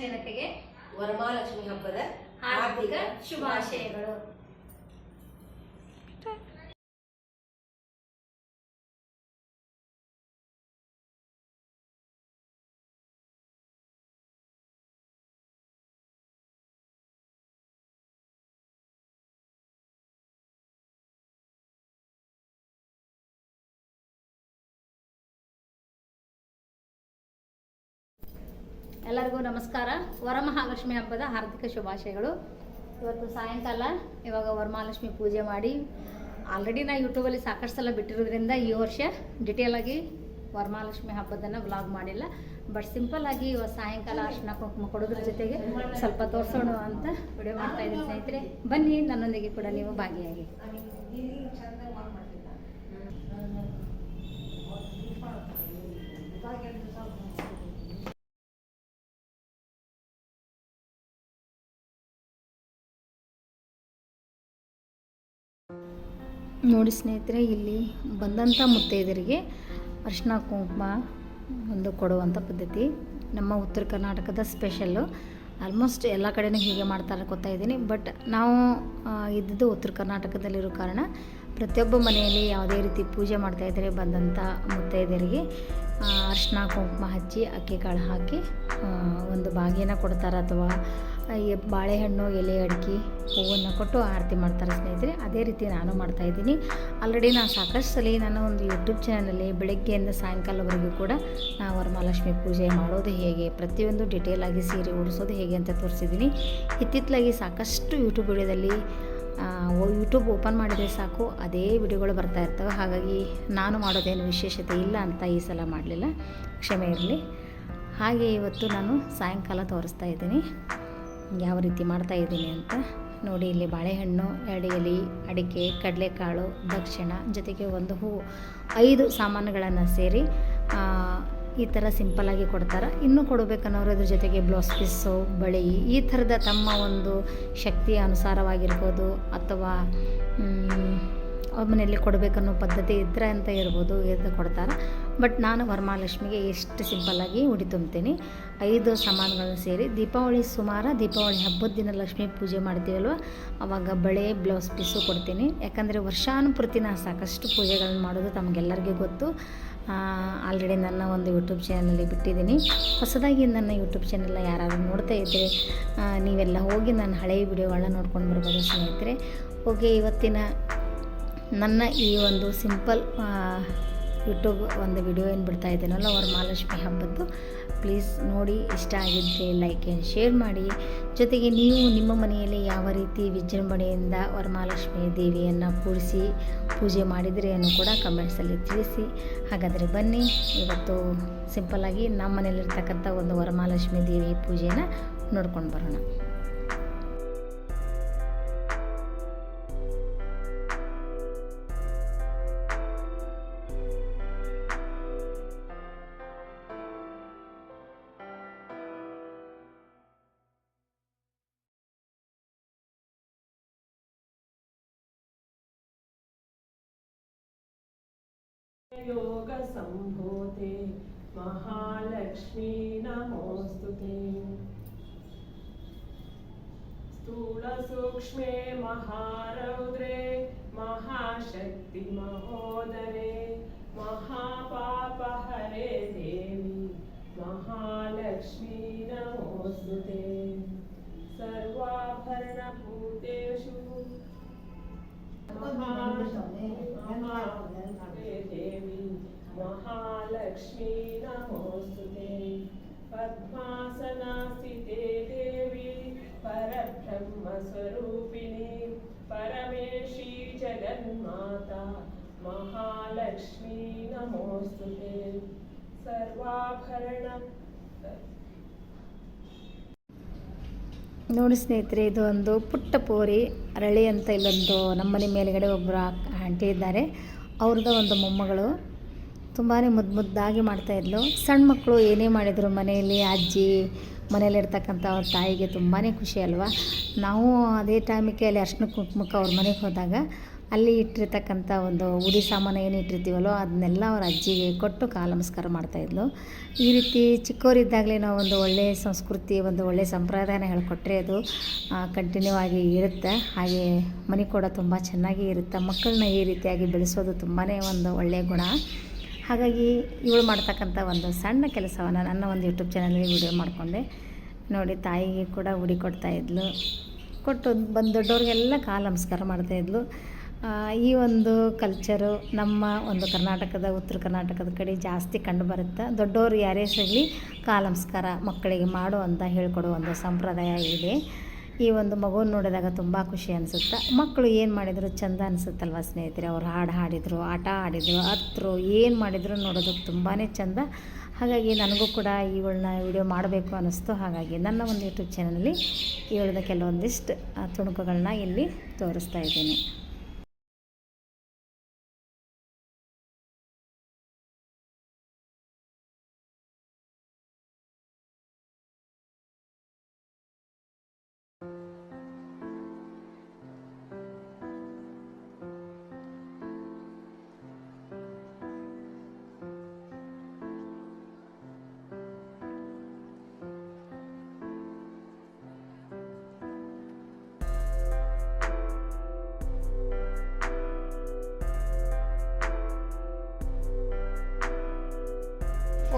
ಜನತೆಗೆ ವರಮಹಾಲಕ್ಷ್ಮಿ ಹಬ್ಬದ ಹಾರ್ದಿಕ ಶುಭಾಶಯಗಳು. ಎಲ್ಲರಿಗೂ ನಮಸ್ಕಾರ. ವರಮಹಾಲಕ್ಷ್ಮಿ ಹಬ್ಬದ ಹಾರ್ದಿಕ ಶುಭಾಶಯಗಳು. ಇವತ್ತು ಸಾಯಂಕಾಲ, ಇವಾಗ ವರಮಹಾಲಕ್ಷ್ಮಿ ಪೂಜೆ ಮಾಡಿ ಆಲ್ರೆಡಿ ನಾ ಯೂಟ್ಯೂಬಲ್ಲಿ ಸಾಕಷ್ಟು ಸಲ ಬಿಟ್ಟಿರೋದ್ರಿಂದ ಈ ವರ್ಷ ಡಿಟೇಲ್ ಆಗಿ ವರಮಹಾಲಕ್ಷ್ಮಿ ಹಬ್ಬದನ್ನು ವ್ಲಾಗ್ ಮಾಡಿಲ್ಲ. ಬಟ್ ಸಿಂಪಲ್ ಆಗಿ ಇವತ್ತು ಸಾಯಂಕಾಲ ಅರ್ಶಿನ ಕುಂಕುಮ ಕೊಡೋದ್ರ ಜೊತೆಗೆ ಸ್ವಲ್ಪ ತೋರಿಸೋಣ ಅಂತ ವಿಡಿಯೋ ಮಾಡ್ತಾ ಇದ್ದೀನಿ ಸ್ನೇಹಿತರೆ. ಬನ್ನಿ, ನನ್ನೊಂದಿಗೆ ಕೂಡ ನೀವು ಭಾಗಿಯಾಗಿ. ನೋಡಿ ಸ್ನೇಹಿತರೆ, ಇಲ್ಲಿ ಬಂದಂಥ ಮುತ್ತೈದರಿಗೆ ಅರಿಶಿನ ಕುಂಕುಮ ಒಂದು ಕೊಡುವಂಥ ಪದ್ಧತಿ. ನಮ್ಮ ಉತ್ತರ ಕರ್ನಾಟಕದ ಸ್ಪೆಷಲ್ಲು ಆಲ್ಮೋಸ್ಟ್ ಎಲ್ಲ ಕಡೆನೂ ಹೀಗೆ ಮಾಡ್ತಾರೆ ಗೊತ್ತಾ ಇದ್ದೀನಿ. ಬಟ್ ನಾವು ಇದ್ದಿದ್ದು ಉತ್ತರ ಕರ್ನಾಟಕದಲ್ಲಿರೋ ಕಾರಣ ಪ್ರತಿಯೊಬ್ಬ ಮನೆಯಲ್ಲಿ ಯಾವುದೇ ರೀತಿ ಪೂಜೆ ಮಾಡ್ತಾ ಇದ್ದರೆ ಬಂದಂಥ ಮುತ್ತೈದೆಯರಿಗೆ ಅರ್ಶಿನ ಕುಂಕುಮ ಹಚ್ಚಿ ಅಕ್ಕಿ ಕಾಳು ಹಾಕಿ ಒಂದು ಬಾಗಿನ ಕೊಡ್ತಾರೆ ಅಥವಾ ಬಾಳೆಹಣ್ಣು, ಎಲೆ ಅಡಿಕೆ ಹೂವನ್ನು ಕೊಟ್ಟು ಆರತಿ ಮಾಡ್ತಾರೆ ಸ್ನೇಹಿತರೆ. ಅದೇ ರೀತಿ ನಾನು ಮಾಡ್ತಾಯಿದ್ದೀನಿ ಆಲ್ರೆಡಿ ನಾನು ಸಾಕಷ್ಟು ಸಲ ನಾನು ಒಂದು ಯೂಟ್ಯೂಬ್ ಚಾನಲಲ್ಲಿ ಬೆಳಗ್ಗೆಯಿಂದ ಸಾಯಂಕಾಲವರೆಗೂ ಕೂಡ ನಾವು ವರಮಹಾಲಕ್ಷ್ಮಿ ಪೂಜೆ ಮಾಡೋದು ಹೇಗೆ, ಪ್ರತಿಯೊಂದು ಡಿಟೇಲ್ ಆಗಿ ಸೀರೆ ಉಡಿಸೋದು ಹೇಗೆ ಅಂತ ತೋರಿಸಿದ್ದೀನಿ. ಇತ್ತಿತ್ತಲಾಗಿ ಸಾಕಷ್ಟು ಯೂಟ್ಯೂಬ್ ವಿಡಿಯೋದಲ್ಲಿ ಯೂಟ್ಯೂಬ್ ಓಪನ್ ಮಾಡಿದರೆ ಸಾಕು, ಅದೇ ವಿಡಿಯೋಗಳು ಬರ್ತಾ ಇರ್ತವೆ. ಹಾಗಾಗಿ ನಾನು ಮಾಡೋದೇನು ವಿಶೇಷತೆ ಇಲ್ಲ ಅಂತ ಈ ಸಲ ಮಾಡಲಿಲ್ಲ. ಕ್ಷಮೆ ಇರಲಿ. ಹಾಗೆ ಇವತ್ತು ನಾನು ಸಾಯಂಕಾಲ ತೋರಿಸ್ತಾ ಇದ್ದೀನಿ. ಯಾವ ರೀತಿ ಮಾಡ್ತಾ ಇದ್ದೀನಿ ಅಂತ ನೋಡಿ, ಇಲ್ಲಿ ಬಾಳೆಹಣ್ಣು, ಎರಡು ಎಲೆ, ಅಡಿಕೆ, ಕಡಲೆಕಾಳು ದಕ್ಷಿಣ ಜೊತೆಗೆ ಒಂದು ಹೂವು. ಐದು ಸಾಮಾನುಗಳನ್ನು ಸೇರಿ ಈ ಥರ ಸಿಂಪಲ್ಲಾಗಿ ಕೊಡ್ತಾರೆ. ಇನ್ನೂ ಕೊಡಬೇಕನ್ನೋರು ಅದ್ರ ಜೊತೆಗೆ ಬ್ಲೌಸ್ ಪೀಸು, ಬಳಿ, ಈ ಥರದ ತಮ್ಮ ಒಂದು ಶಕ್ತಿಯ ಅನುಸಾರವಾಗಿರ್ಬೋದು ಅಥವಾ ಅವ್ರ ಮನೆಯಲ್ಲಿ ಕೊಡಬೇಕನ್ನೋ ಪದ್ಧತಿ ಇದ್ರೆ ಅಂತ ಇರ್ಬೋದು ಇದು ಕೊಡ್ತಾರೆ. ಬಟ್ ನಾನು ವರಮಹಾಲಕ್ಷ್ಮಿಗೆ ಎಷ್ಟು ಸಿಂಪಲ್ಲಾಗಿ ಉಡಿ ತುಂಬ್ತೀನಿ ಐದು ಸಾಮಾನುಗಳನ್ನು ಸೇರಿ ದೀಪಾವಳಿ ಸುಮಾರು ದೀಪಾವಳಿ ಹಬ್ಬದ ದಿನ ಲಕ್ಷ್ಮಿ ಪೂಜೆ ಮಾಡ್ತೀವಲ್ವ? ಅವಾಗ ಬಳೆ, ಬ್ಲೌಸ್ ಪೀಸು ಕೊಡ್ತೀನಿ. ಯಾಕಂದರೆ ವರ್ಷಾನುಪೂರ್ತಿ ಸಾಕಷ್ಟು ಪೂಜೆಗಳನ್ನ ಮಾಡೋದು ತಮಗೆಲ್ಲರಿಗೂ ಗೊತ್ತು. ಆಲ್ರೆಡಿ ನನ್ನ ಒಂದು ಯೂಟ್ಯೂಬ್ ಚಾನಲಲ್ಲಿ ಬಿಟ್ಟಿದ್ದೀನಿ. ಹೊಸದಾಗಿ ನನ್ನ ಯೂಟ್ಯೂಬ್ ಚಾನಲ್ನ ಯಾರಾದರೂ ನೋಡ್ತಾ ಇದ್ದರೆ ನೀವೆಲ್ಲ ಹೋಗಿ ನನ್ನ ಹಳೆಯ ವಿಡಿಯೋಗಳನ್ನ ನೋಡ್ಕೊಂಡು ಬರ್ಬೋದು ಸ್ನೇಹಿತರೆ. ಹೋಗಿ ಇವತ್ತಿನ ನನ್ನ ಈ ಒಂದು ಸಿಂಪಲ್ ಯೂಟ್ಯೂಬ್ ಒಂದು ವಿಡಿಯೋ ಏನು ಬಿಡ್ತಾ ಇದ್ದೀನಲ್ಲ ಮಹಾಲಕ್ಷ್ಮಿ ಹಬ್ಬದ್ದು. ಪ್ಲೀಸ್ ನೋಡಿ, ಇಷ್ಟ ಆಗಿದ್ದರೆ ಲೈಕ್ ಆ್ಯಂಡ್ ಶೇರ್ ಮಾಡಿ. ಜೊತೆಗೆ ನೀವು ನಿಮ್ಮ ಮನೆಯಲ್ಲಿ ಯಾವ ರೀತಿ ವಿಜೃಂಭಣೆಯಿಂದ ವರಮಹಾಲಕ್ಷ್ಮಿ ದೇವಿಯನ್ನು ಕೂಡಿಸಿ ಪೂಜೆ ಮಾಡಿದರೆ ಅನ್ನೋ ಕೂಡ ಕಮೆಂಟ್ಸಲ್ಲಿ ತಿಳಿಸಿ. ಹಾಗಾದರೆ ಬನ್ನಿ, ಇವತ್ತು ಸಿಂಪಲ್ಲಾಗಿ ನಮ್ಮ ಮನೆಯಲ್ಲಿರ್ತಕ್ಕಂಥ ಒಂದು ವರಮಹಾಲಕ್ಷ್ಮಿ ದೇವಿ ಪೂಜೆನ ನೋಡ್ಕೊಂಡು ಬರೋಣ. योगसम्भूते महालक्ष्मी नमोऽस्तु ते। स्थूलसूक्ष्मे महारौद्रे महाशक्तिमहोदरे महापापहरे महालक्ष्मी नमोऽस्तु ते पद्मासनास्थिते देवी परब्रह्मस्वरूपिणी परमेशी जगन्माता महालक्ष्मी नमोऽस्तु ते सर्वाभरण ನೋಡಿ ಸ್ನೇಹಿತರೆ ಇದು ಒಂದು ಪುಟ್ಟ ಪೋರಿ ಅರಳಿ ಅಂತ ಇಲ್ಲೊಂದು ನಮ್ಮನೆ ಮೇಲ್ಗಡೆ ಒಬ್ಬರು ಆಂಟಿ ಇದ್ದಾರೆ ಅವ್ರದ್ದು ಒಂದು ಮೊಮ್ಮಗಳು ತುಂಬಾ ಮುದ್ದು ಮುದ್ದಾಗಿ ಮಾಡ್ತಾಯಿದ್ಲು ಸಣ್ಣ ಮಕ್ಕಳು ಏನೇ ಮಾಡಿದರು ಮನೆಯಲ್ಲಿ, ಅಜ್ಜಿ ಮನೇಲಿರ್ತಕ್ಕಂಥ ಅವ್ರ ತಾಯಿಗೆ ತುಂಬಾ ಖುಷಿ ಅಲ್ವಾ? ನಾವು ಅದೇ ಟೈಮಿಗೆ ಅಲ್ಲಿ ಅರ್ಶಿನ ಕುಂಕುಮಕ್ಕೆ ಅವ್ರ ಮನೆಗೆ ಹೋದಾಗ ಅಲ್ಲಿ ಇಟ್ಟಿರ್ತಕ್ಕಂಥ ಒಂದು ಉಡಿ ಸಾಮಾನು ಏನು ಇಟ್ಟಿರ್ತೀವಲ್ಲೋ ಅದನ್ನೆಲ್ಲ ಅವ್ರ ಅಜ್ಜಿಗೆ ಕೊಟ್ಟು ಕಾಲು ನಮಸ್ಕಾರ ಮಾಡ್ತಾಯಿದ್ಲು ಈ ರೀತಿ ಚಿಕ್ಕವರಿದ್ದಾಗಲೇ ನಾವು ಒಂದು ಒಳ್ಳೆಯ ಸಂಸ್ಕೃತಿ, ಒಂದು ಒಳ್ಳೆಯ ಸಂಪ್ರದಾಯನ ಹೇಳ್ಕೊಟ್ರೆ ಅದು ಕಂಟಿನ್ಯೂ ಆಗಿ ಇರುತ್ತೆ. ಹಾಗೆ ಮನೆ ಕೂಡ ತುಂಬ ಚೆನ್ನಾಗಿ ಇರುತ್ತೆ. ಮಕ್ಕಳನ್ನ ಈ ರೀತಿಯಾಗಿ ಬೆಳೆಸೋದು ತುಂಬಾ ಒಂದು ಒಳ್ಳೆಯ ಗುಣ. ಹಾಗಾಗಿ ಇವಳು ಮಾಡ್ತಕ್ಕಂಥ ಒಂದು ಸಣ್ಣ ಕೆಲಸವನ್ನು ನನ್ನ ಒಂದು ಯೂಟ್ಯೂಬ್ ಚಾನಲ್ಗೆ ವಿಡಿಯೋ ಮಾಡಿಕೊಂಡೆ. ನೋಡಿ, ತಾಯಿಗೆ ಕೂಡ ಉಡಿ ಕೊಡ್ತಾ ಇದ್ಲು. ಕೊಟ್ಟು ಬಂದು ದೊಡ್ಡವ್ರಿಗೆಲ್ಲ ಕಾಲು ನಮಸ್ಕಾರ ಮಾಡ್ತಾಯಿದ್ಲು ಈ ಒಂದು ಕಲ್ಚರು ನಮ್ಮ ಒಂದು ಕರ್ನಾಟಕದ, ಉತ್ತರ ಕರ್ನಾಟಕದ ಕಡೆ ಜಾಸ್ತಿ ಕಂಡು ಬರುತ್ತೆ? ದೊಡ್ಡವರು ಯಾರೇ ಸಿಗಲಿ ಕಾಲು ನಮಸ್ಕಾರ ಮಕ್ಕಳಿಗೆ ಮಾಡು ಅಂತ ಹೇಳಿಕೊಡುವ ಒಂದು ಸಂಪ್ರದಾಯ ಇದೆ. ಈ ಒಂದು ಮಗುವನ್ನು ನೋಡಿದಾಗ ತುಂಬ ಖುಷಿ ಅನಿಸುತ್ತೆ. ಮಕ್ಕಳು ಏನು ಮಾಡಿದ್ರು ಚಂದ ಅನಿಸುತ್ತಲ್ವ ಸ್ನೇಹಿತರೆ? ಅವ್ರು ಹಾಡು ಹಾಡಿದರು, ಆಟ ಆಡಿದರು ಹತ್ರು ಏನು ಮಾಡಿದ್ರು ನೋಡೋದಕ್ಕೆ ತುಂಬಾ ಚಂದ. ಹಾಗಾಗಿ ನನಗೂ ಕೂಡ ಇವಳನ್ನ ವಿಡಿಯೋ ಮಾಡಬೇಕು ಅನ್ನಿಸ್ತು. ಹಾಗಾಗಿ ನನ್ನ ಒಂದು ಯೂಟ್ಯೂಬ್ ಚಾನಲಲ್ಲಿ ಇವಳದ ಕೆಲವೊಂದಿಷ್ಟು ತುಣುಕುಗಳನ್ನ ಇಲ್ಲಿ ತೋರಿಸ್ತಾ ಇದ್ದೀನಿ.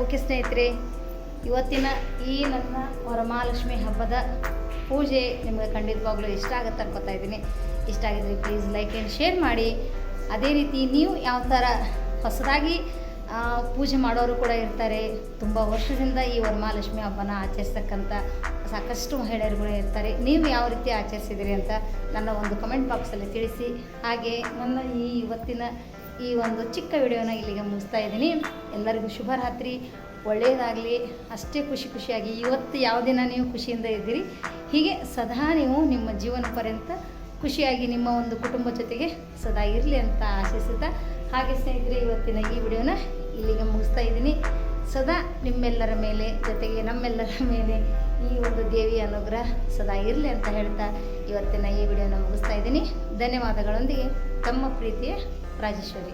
ಓಕೆ ಸ್ನೇಹಿತರೆ, ಇವತ್ತಿನ ಈ ನನ್ನ ವರಮಹಾಲಕ್ಷ್ಮಿ ಹಬ್ಬದ ಪೂಜೆ ನಿಮಗೆ ಖಂಡಿತವಾಗ್ಲೂ ಇಷ್ಟ ಆಗುತ್ತೆ ಅನ್ಕೋತಾ ಇದ್ದೀನಿ. ಇಷ್ಟ ಆಗಿದ್ರೆ ಪ್ಲೀಸ್ ಲೈಕ್ ಆ್ಯಂಡ್ ಶೇರ್ ಮಾಡಿ. ಅದೇ ರೀತಿ ನೀವು ಯಾವ ಥರ ಹೊಸದಾಗಿ ಪೂಜೆ ಮಾಡೋರು ಕೂಡ ಇರ್ತಾರೆ, ತುಂಬ ವರ್ಷದಿಂದ ಈ ವರಮಹಾಲಕ್ಷ್ಮಿ ಹಬ್ಬನ ಆಚರಿಸ್ತಕ್ಕಂಥ ಸಾಕಷ್ಟು ಮಹಿಳೆಯರು ಕೂಡ ಇರ್ತಾರೆ. ನೀವು ಯಾವ ರೀತಿ ಆಚರಿಸಿದಿರಿ ಅಂತ ನನ್ನ ಒಂದು ಕಮೆಂಟ್ ಬಾಕ್ಸಲ್ಲಿ ತಿಳಿಸಿ. ಹಾಗೆ ನನ್ನ ಈ ಇವತ್ತಿನ ಈ ಒಂದು ಚಿಕ್ಕ ವಿಡಿಯೋನ ಇಲ್ಲಿಗೆ ಮುಗಿಸ್ತಾ ಇದ್ದೀನಿ. ಎಲ್ಲರಿಗೂ ಶುಭರಾತ್ರಿ. ಒಳ್ಳೆಯದಾಗಲಿ. ಅಷ್ಟೇ ಖುಷಿ ಖುಷಿಯಾಗಿ ಇವತ್ತು ಯಾವ ದಿನ ನೀವು ಖುಷಿಯಿಂದ ಇದ್ದೀರಿ? ಹೀಗೆ ಸದಾ ನೀವು ನಿಮ್ಮ ಜೀವನ ಪರ್ಯಂತ ಖುಷಿಯಾಗಿ ನಿಮ್ಮ ಒಂದು ಕುಟುಂಬ ಜೊತೆಗೆ ಸದಾ ಇರಲಿ ಅಂತ ಆಶಿಸುತ್ತಾ, ಹಾಗೆ ಸ್ನೇಹಿತರೆ, ಇವತ್ತಿನ ಈ ವಿಡಿಯೋನ ಇಲ್ಲಿಗೆ ಮುಗಿಸ್ತಾ ಇದ್ದೀನಿ. ಸದಾ ನಿಮ್ಮೆಲ್ಲರ ಮೇಲೆ, ಜೊತೆಗೆ ನಮ್ಮೆಲ್ಲರ ಮೇಲೆ ಈ ಒಂದು ದೇವಿಯ ಅನುಗ್ರಹ ಸದಾ ಇರಲಿ ಅಂತ ಹೇಳ್ತಾ ಇವತ್ತಿನ ಈ ವಿಡಿಯೋನ ಮುಗಿಸ್ತಾ ಇದ್ದೀನಿ. ಧನ್ಯವಾದಗಳೊಂದಿಗೆ ತಮ್ಮ ಪ್ರೀತಿಯ ರಾಜೇಶ್ವರಿ